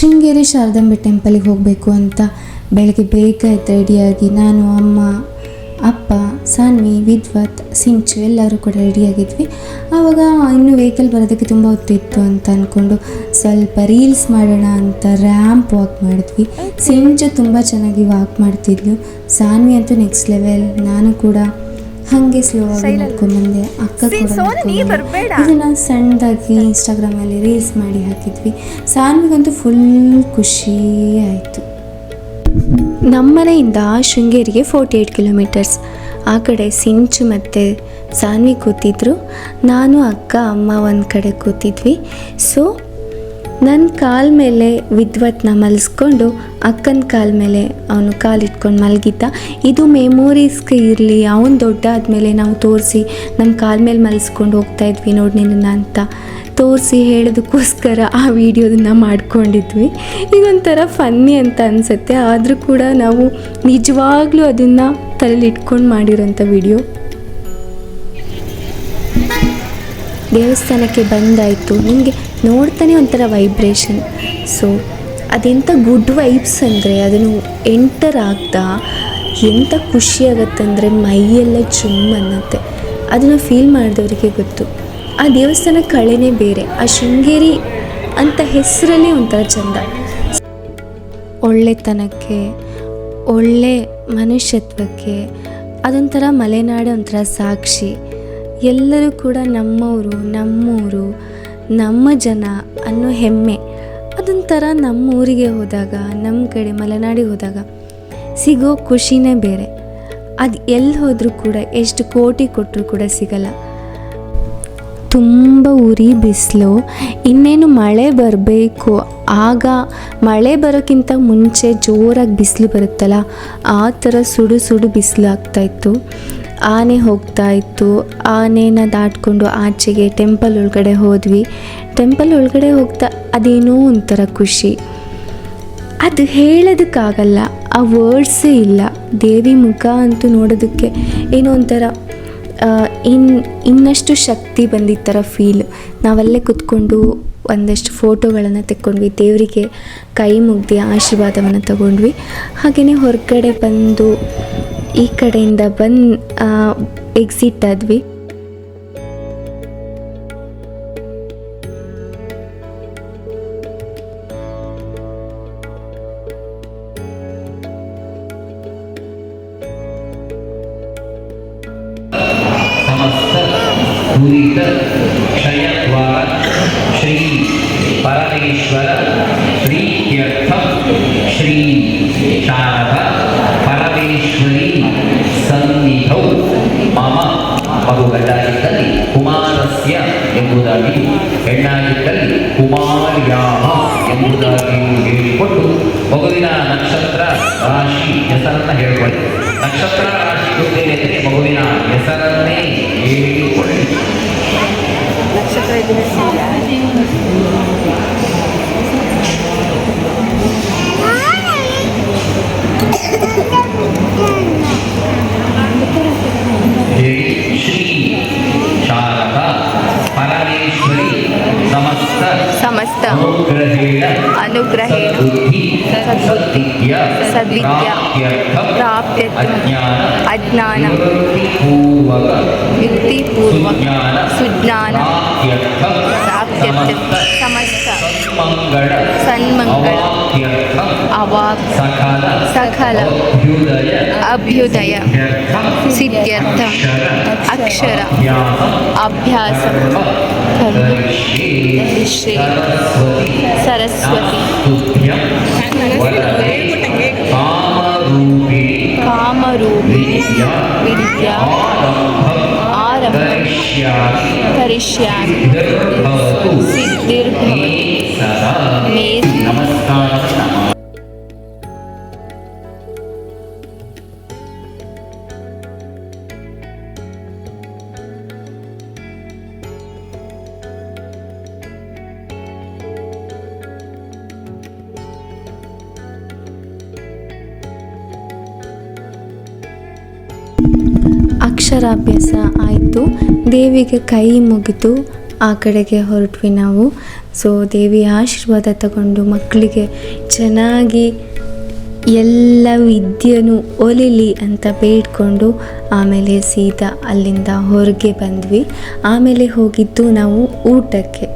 ಶೃಂಗೇರಿ ಶಾರದಾಂಬೆ ಟೆಂಪಲಿಗೆ ಹೋಗಬೇಕು ಅಂತ ಬೆಳಗ್ಗೆ ಬೇಗ ಎದ್ದು ರೆಡಿಯಾಗಿ ನಾನು ಅಮ್ಮ ಅಪ್ಪ ಸಾನ್ವಿ ವಿದ್ವತ್ ಸಿಂಚು ಎಲ್ಲರೂ ಕೂಡ ರೆಡಿಯಾಗಿದ್ವಿ ಆವಾಗ ಇನ್ನೂ ವೆಹಿಕಲ್ ಬರೋದಕ್ಕೆ ತುಂಬ ಹೊತ್ತಿತ್ತು ಅಂತ ಅಂದ್ಕೊಂಡು ಸ್ವಲ್ಪ ರೀಲ್ಸ್ ಮಾಡೋಣ ಅಂತ ರ್ಯಾಂಪ್ ವಾಕ್ ಮಾಡಿದ್ವಿ. ಸಿಂಚು ತುಂಬ ಚೆನ್ನಾಗಿ ವಾಕ್ ಮಾಡ್ತಿದ್ಲು. ಸಾನ್ವಿ ಅಂತೂ ನೆಕ್ಸ್ಟ್ ಲೆವೆಲ್ ನಾನು ಕೂಡ ಹಾಗೆ ಸ್ಲೋ ಆಗಿ ನಡ್ಕೊಂಡ್ಬಂದೆ ಅಕ್ಕ ಕೂಡ. ಇದನ್ನ ಸಣ್ಣದಾಗಿ ಇನ್ಸ್ಟಾಗ್ರಾಮಲ್ಲಿ ರೀಲ್ಸ್ ಮಾಡಿ ಹಾಕಿದ್ವಿ. ಸಾನ್ವಿಗಂತೂ ಫುಲ್ ಖುಷಿ ಆಯಿತು. ನಮ್ಮನೆಯಿಂದ ಶೃಂಗೇರಿಗೆ ಫೋರ್ಟಿ ಏಯ್ಟ್ ಕಿಲೋಮೀಟರ್ಸ್ ಆ ಕಡೆ ಸಿಂಚು ಮತ್ತು ಸಾನ್ವಿ ಕೂತಿದ್ರು. ನಾನು ಅಕ್ಕ ಅಮ್ಮ ಒಂದು ಕಡೆ ಕೂತಿದ್ವಿ. ಸೊ ನನ್ನ ಕಾಲ್ ಮೇಲೆ ವಿದ್ವತ್ನ ಮಲಸ್ಕೊಂಡು ಅಕ್ಕನ ಕಾಲ್ ಮೇಲೆ ಅವನು ಕಾಲಿಟ್ಕೊಂಡು ಮಲಗಿದ್ದ. ಇದು ಮೆಮೊರೀಸ್ಗೆ ಇರಲಿ, ಅವನು ದೊಡ್ಡ ಆದಮೇಲೆ ನಾವು ತೋರಿಸಿ ನಮ್ಮ ಕಾಲ್ ಮೇಲೆ ಮಲಸ್ಕೊಂಡು ಹೋಗ್ತಾ ಇದ್ವಿ ನೋಡಿ ನಿನ್ನ ಅಂತ ತೋರಿಸಿ ಹೇಳೋದಕ್ಕೋಸ್ಕರ ಆ ವಿಡಿಯೋದನ್ನ ಮಾಡ್ಕೊಂಡಿದ್ವಿ. ಇದೊಂಥರ ಫನ್ನಿ ಅಂತ ಅನಿಸುತ್ತೆ. ಆದರೂ ಕೂಡ ನಾವು ನಿಜವಾಗ್ಲೂ ಅದನ್ನು ತಲೆಯಲ್ಲಿ ಇಟ್ಕೊಂಡು ಮಾಡಿರೋಂಥ ವಿಡಿಯೋ. ದೇವಸ್ಥಾನಕ್ಕೆ ಬಂದಾಯಿತು. ನಿಮಗೆ ನೋಡ್ತಾನೆ ಒಂಥರ ವೈಬ್ರೇಷನ್ ಸೊ ಅದೆಂಥ ಗುಡ್ ವೈಬ್ಸ್ ಅಂದರೆ ಅದನ್ನು ಎಂಟರ್ ಆಗ್ತಾ ಎಂಥ ಖುಷಿ ಆಗುತ್ತಂದರೆ ಮೈಯೆಲ್ಲ ಜುಮ್ ಅನ್ನತ್ತೆ. ಅದನ್ನು ಫೀಲ್ ಮಾಡಿದವರಿಗೆ ಗೊತ್ತು. ಆ ದೇವಸ್ಥಾನ ಕಳೆನೇ ಬೇರೆ, ಆ ಶೃಂಗೇರಿ ಅಂತ ಹೆಸರಲ್ಲೇ ಒಂಥರ ಚಂದ. ಒಳ್ಳೆತನಕ್ಕೆ, ಒಳ್ಳೆ ಮನುಷ್ಯತ್ವಕ್ಕೆ, ಅದೊಂಥರ ಮಲೆನಾಡು ಒಂಥರ ಸಾಕ್ಷಿ. ಎಲ್ಲರೂ ಕೂಡ ನಮ್ಮವರು, ನಮ್ಮೂರು ನಮ್ಮ ಜನ ಅನ್ನೋ ಹೆಮ್ಮೆ. ಅದೊಂಥರ ನಮ್ಮ ಊರಿಗೆ ಹೋದಾಗ, ನಮ್ಮ ಕಡೆ ಮಲೆನಾಡಿಗೆ ಹೋದಾಗ ಸಿಗೋ ಖುಷಿನೇ ಬೇರೆ. ಅದು ಎಲ್ಲಿ ಹೋದರೂ ಕೂಡ ಎಷ್ಟು ಕೋಟಿ ಕೊಟ್ಟರು ಕೂಡ ಸಿಗಲ್ಲ. ತುಂಬ ಉರಿ ಬಿಸಿಲು, ಇನ್ನೇನು ಮಳೆ ಬರಬೇಕು? ಆಗ ಮಳೆ ಬರೋಕ್ಕಿಂತ ಮುಂಚೆ ಜೋರಾಗಿ ಬಿಸಿಲು ಬರುತ್ತಲ್ಲ, ಆ ಥರ ಸುಡು ಸುಡು ಬಿಸಿಲು ಆಗ್ತಾಯಿತ್ತು ಆನೆ ಹೋಗ್ತಾ ಇತ್ತು. ಆನೆನ ದಾಟ್ಕೊಂಡು ಆಚೆಗೆ ಟೆಂಪಲ್ ಒಳಗಡೆ ಹೋದ್ವಿ. ಟೆಂಪಲ್ ಒಳಗಡೆ ಹೋಗ್ತಾ ಅದೇನೋ ಒಂಥರ ಖುಷಿ. ಅದು ಹೇಳೋದಕ್ಕಾಗಲ್ಲ, ಆ ವರ್ಡ್ಸೇ ಇಲ್ಲ. ದೇವಿ ಮುಖ ಅಂತೂ ನೋಡೋದಕ್ಕೆ ಏನೋ ಒಂಥರ ಇನ್, ಇನ್ನಷ್ಟು ಶಕ್ತಿ ಬಂದಿದ್ದ ಥರ ಫೀಲ್ ನಾವಲ್ಲೇ ಕುತ್ಕೊಂಡು ಒಂದಷ್ಟು ಫೋಟೋಗಳನ್ನು ತೆಕ್ಕೊಂಡ್ವಿ. ದೇವರಿಗೆ ಕೈ ಮುಗ್ದು ಆಶೀರ್ವಾದವನ್ನು ತಗೊಂಡ್ವಿ. ಹಾಗೆಯೇ ಹೊರಗಡೆ ಬಂದು ಈ ಕಡೆಯಿಂದ ಬಂದು ಎಕ್ಸಿಟ್ ಆದ್ವಿ. ಸಮಸ್ತ ಕ್ಷಯ ಎಂಬುದಾಗಿ ಹೆಣ್ಣಾಗಿದ್ದಲ್ಲಿ ಕುಮಾರ್ಯಾಹ ಎಂಬುದಾಗಿ ಹೇಳಿಕೊಟ್ಟು ಮಗುವಿನ ನಕ್ಷತ್ರ ರಾಶಿ ಹೆಸರನ್ನು ಹೇಳಿಕೊಳ್ಳಿ. ನಕ್ಷತ್ರ ರಾಶಿ ಗೊತ್ತೇನೆಂದರೆ ಮಗುವಿನ ಹೆಸರನ್ನೇ ಹೇಳಿಕೊಳ್ಳಿ. ಹೇಳಿ सद्विद्या युक्तिपूर्वक सुज्ञान समस्त ಸನ್ಮಂಗಳ. ಅವಾಕ್ ಸಕಲ. ಅಭ್ಯುದಯ. ಸಿದ್ಧ್ಯರ್ಥಂ. ಅಕ್ಷರ. ಅಭ್ಯಾಸ. ಕರಿಷ್ಯೆ ಸರಸ್ವತಿ. ಕಾಮರೂಪಿ. ವಿದ್ಯಾ. ಆರಂಭ. ಕರಿಷ್ಯಾಮಿ. ಕರಿಷ್ಯಾಮಿ. ಅಕ್ಷರಾಭ್ಯಾಸ ಆಯಿತು. ದೇವಿಗೆ ಕೈ ಮುಗಿದು ಆ ಕಡೆಗೆ ಹೊರಟ್ವಿ ನಾವು. ಸೊ ದೇವಿಯ ಆಶೀರ್ವಾದ ತಗೊಂಡು ಮಕ್ಕಳಿಗೆ ಚೆನ್ನಾಗಿ ಎಲ್ಲ ವಿದ್ಯೆನೂ ಒಲಿಲಿ ಅಂತ ಬೇಡ್ಕೊಂಡು ಆಮೇಲೆ ಸೀದಾ ಅಲ್ಲಿಂದ ಹೊರಗೆ ಬಂದ್ವಿ. ಆಮೇಲೆ ಹೋಗಿದ್ದು ನಾವು ಊಟಕ್ಕೆ.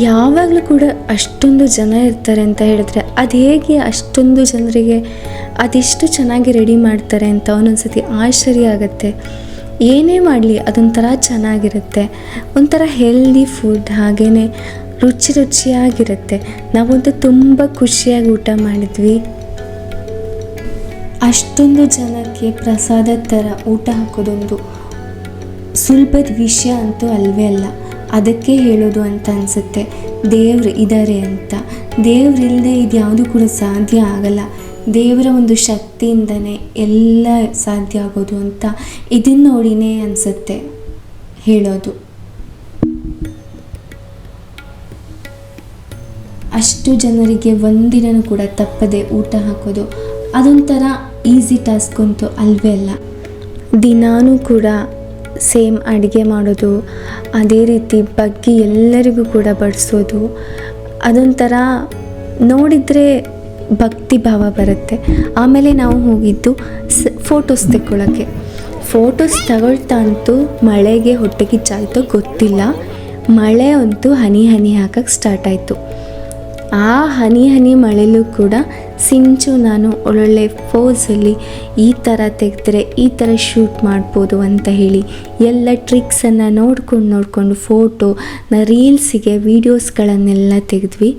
ಯಾವಾಗಲೂ ಕೂಡ ಅಷ್ಟೊಂದು ಜನ ಇರ್ತಾರೆ ಅಂತ ಹೇಳಿದ್ರೆ ಅದು ಹೇಗೆ ಅಷ್ಟೊಂದು ಜನರಿಗೆ ಅದೆಷ್ಟು ಚೆನ್ನಾಗಿ ರೆಡಿ ಮಾಡ್ತಾರೆ ಅಂತ ಒಂದೊಂದ್ಸತಿ ಆಶ್ಚರ್ಯ ಆಗುತ್ತೆ. ಏನೇ ಮಾಡಲಿ, ಅದೊಂಥರ ಚೆನ್ನಾಗಿರುತ್ತೆ. ಒಂಥರ ಹೆಲ್ದಿ ಫುಡ್ ಹಾಗೆಯೇ ರುಚಿ ರುಚಿಯಾಗಿರುತ್ತೆ. ನಾವಂತೂ ತುಂಬ ಖುಷಿಯಾಗಿ ಊಟ ಮಾಡಿದ್ವಿ. ಅಷ್ಟೊಂದು ಜನಕ್ಕೆ ಪ್ರಸಾದ ಥರ ಊಟ ಹಾಕೋದೊಂದು ಸುಲಭದ ವಿಷಯ ಅಂತೂ ಅಲ್ವೇ ಅಲ್ಲ. ಅದಕ್ಕೆ ಹೇಳೋದು ಅಂತ ಅನಿಸುತ್ತೆ. ದೇವ್ರು ಇದ್ದಾರೆ ಅಂತ. ದೇವ್ರಿಲ್ಲದೆ ಇದು ಯಾವುದು ಕೂಡ ಸಾಧ್ಯ ಆಗಲ್ಲ. ದೇವರ ಒಂದು ಶಕ್ತಿಯಿಂದನೇ ಎಲ್ಲ ಸಾಧ್ಯ ಆಗೋದು ಅಂತ ಇದನ್ನು ನೋಡಿನೇ ಅನಿಸುತ್ತೆ ಹೇಳೋದು. ಅಷ್ಟು ಜನರಿಗೆ ಒಂದಿನನೂ ಕೂಡ ತಪ್ಪದೆ ಊಟ ಹಾಕೋದು ಅದೊಂಥರ ಈಸಿ ಟಾಸ್ಕ್ ಅಂತೂ ಅಲ್ವೇ ಅಲ್ಲ. ದಿನಾನೂ ಕೂಡ ಸೇಮ್ ಅಡುಗೆ ಮಾಡೋದು, ಅದೇ ರೀತಿ ಬಗ್ಗೆ ಎಲ್ಲರಿಗೂ ಕೂಡ ಬಡಿಸೋದು, ಅದೊಂಥರ ನೋಡಿದರೆ ಭಕ್ತಿ ಭಾವ ಬರುತ್ತೆ. ಆಮೇಲೆ ನಾವು ಹೋಗಿದ್ದು ಸ್ ಫೋಟೋಸ್ ತೆಕ್ಕೊಳ್ಳೋಕ್ಕೆ ಫೋಟೋಸ್ ತಗೊಳ್ತಾ ಅಂತೂ ಮಳೆಗೆ ಚಾಯ್ತೋ ಗೊತ್ತಿಲ್ಲ. ಮಳೆ ಅಂತೂ ಹನಿ ಹನಿ ಹಾಕಕ್ಕೆ ಸ್ಟಾರ್ಟ್ ಆಯಿತು. ಆ ಹನಿ ಹನಿ ಮಳೆಲೂ ಕೂಡ ಸಿಂಚು ನಾನು ಒಳ್ಳೊಳ್ಳೆ ಫೋಸಲ್ಲಿ ಈ ಥರ ತೆಗೆದ್ರೆ ಈ ಥರ ಶೂಟ್ ಮಾಡ್ಬೋದು ಅಂತ ಹೇಳಿ ಎಲ್ಲ ಟ್ರಿಕ್ಸನ್ನು ನೋಡ್ಕೊಂಡು ನೋಡಿಕೊಂಡು ಫೋಟೋ ನ ರೀಲ್ಸಿಗೆ ವೀಡಿಯೋಸ್ಗಳನ್ನೆಲ್ಲ ತೆಗೆದ್ವಿ.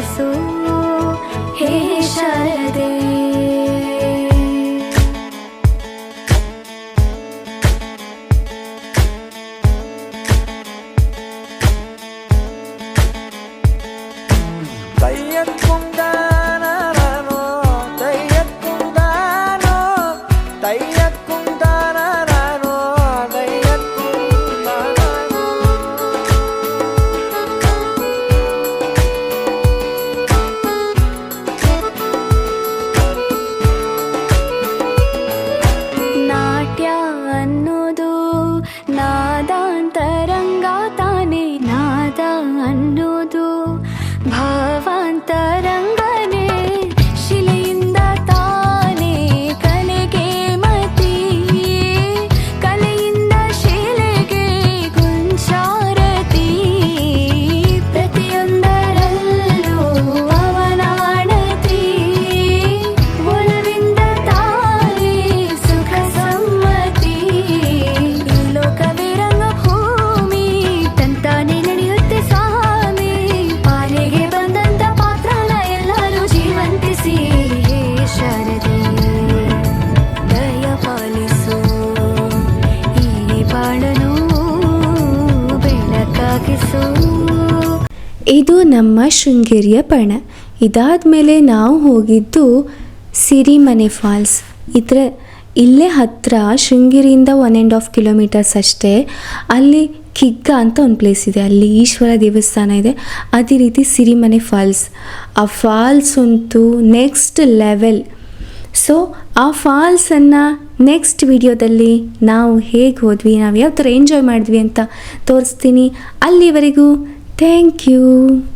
ಬೆಳಕಾಗಿಸು た ಇದು ನಮ್ಮ ಶೃಂಗೇರಿಯ ಪಣ. ಇದಾದ ಮೇಲೆ ನಾವು ಹೋಗಿದ್ದು ಸಿರಿಮನೆ ಫಾಲ್ಸ್. ಇದರ, ಇಲ್ಲೇ ಹತ್ತಿರ ಶೃಂಗೇರಿಯಿಂದ ಒನ್ ಆ್ಯಂಡ್ ಆಫ್ ಕಿಲೋಮೀಟರ್ಸ್ ಅಷ್ಟೇ. ಅಲ್ಲಿ ಕಿಗ್ಗ ಅಂತ ಒಂದು ಪ್ಲೇಸ್ ಇದೆ. ಅಲ್ಲಿ ಈಶ್ವರ ದೇವಸ್ಥಾನ ಇದೆ. ಅದೇ ರೀತಿ ಸಿರಿಮನೆ ಫಾಲ್ಸ್. ಆ ಫಾಲ್ಸ್ ಅಂತೂ ನೆಕ್ಸ್ಟ್ ಲೆವೆಲ್ ಸೊ ಆ ಫಾಲ್ಸನ್ನು ನೆಕ್ಸ್ಟ್ ವಿಡಿಯೋದಲ್ಲಿ ನಾವು ಹೇಗೆ ಹೋದ್ವಿ, ನಾವು ಯಾವ ಥರ ಎಂಜಾಯ್ ಮಾಡಿದ್ವಿ ಅಂತ ತೋರಿಸ್ತೀನಿ. ಅಲ್ಲಿವರೆಗೂ Thank you.